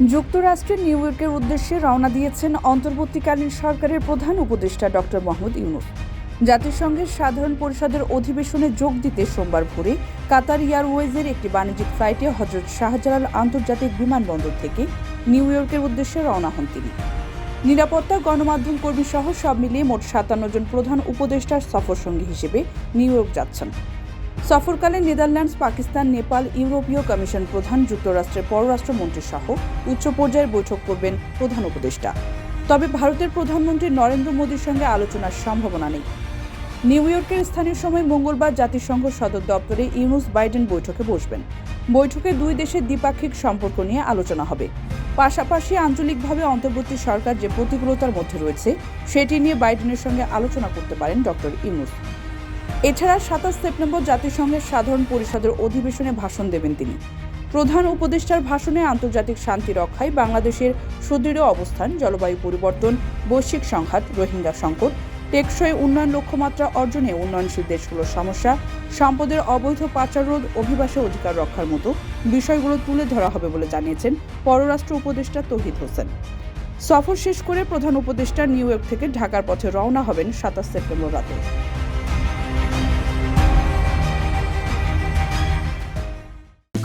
যুক্তরাষ্ট্রের নিউ ইয়র্কের উদ্দেশ্যে রওনা দিয়েছেন অন্তর্বর্তীকালীন সরকারের প্রধান উপদেষ্টা ডক্টর মোহাম্মদ ইউনুস। জাতিসংঘের সাধারণ পরিষদের অধিবেশনে যোগ দিতে সোমবার ভোরে কাতার এয়ারওয়েজের একটি বাণিজ্যিক ফ্লাইটে হজরত শাহজালাল আন্তর্জাতিক বিমানবন্দর থেকে নিউ ইয়র্কের উদ্দেশ্যে রওনা হন তিনি। নিরাপত্তা, গণমাধ্যম কর্মী সহ সব মিলিয়ে মোট সাতান্ন জন প্রধান উপদেষ্টার সফরসঙ্গী হিসেবে নিউ ইয়র্ক যাচ্ছেন। সফরকালে নেদারল্যান্ডস, পাকিস্তান, নেপাল, ইউরোপীয় কমিশন প্রধান, যুক্তরাষ্ট্রের পররাষ্ট্রমন্ত্রী সহ উচ্চ পর্যায়ের বৈঠক করবেন প্রধান উপদেষ্টা। তবে ভারতের প্রধানমন্ত্রী নরেন্দ্র মোদীর সঙ্গে আলোচনার সম্ভাবনা নেই। নিউ ইয়র্কের স্থানীয় সময় মঙ্গলবার জাতিসংঘ সদর দপ্তরে ইউনুস বাইডেন বৈঠকে বসবেন। বৈঠকে দুই দেশের দ্বিপাক্ষিক সম্পর্ক নিয়ে আলোচনা হবে। পাশাপাশি আঞ্চলিকভাবে অন্তর্বর্তী সরকার যে প্রতিকূলতার মধ্যে রয়েছে, সেটি নিয়ে বাইডেনের সঙ্গে আলোচনা করতে পারেন ডক্টর ইউনুস। এছাড়া সাতাশ সেপ্টেম্বর জাতিসংঘের সাধারণ পরিষদের অধিবেশনে ভাষণ দেবেন তিনি। প্রধান উপদেষ্টার ভাষণে আন্তর্জাতিক শান্তি রক্ষায় বাংলাদেশের সুদৃঢ় অবস্থান, জলবায়ু পরিবর্তন, বৈশ্বিক সংঘাত, রোহিঙ্গা সংকট, টেকসই উন্নয়ন লক্ষ্যমাত্রা অর্জনে উন্নয়নশীল দেশগুলোর সমস্যা, সম্পদের অবৈধ পাচার রোধ, অভিবাসী অধিকার রক্ষার মতো বিষয়গুলো তুলে ধরা হবে বলে জানিয়েছেন পররাষ্ট্র উপদেষ্টা তৌহিদ হোসেন। সফর শেষ করে প্রধান উপদেষ্টা নিউ ইয়র্ক থেকে ঢাকার পথে রওনা হবেন সাতাশ সেপ্টেম্বর রাতে।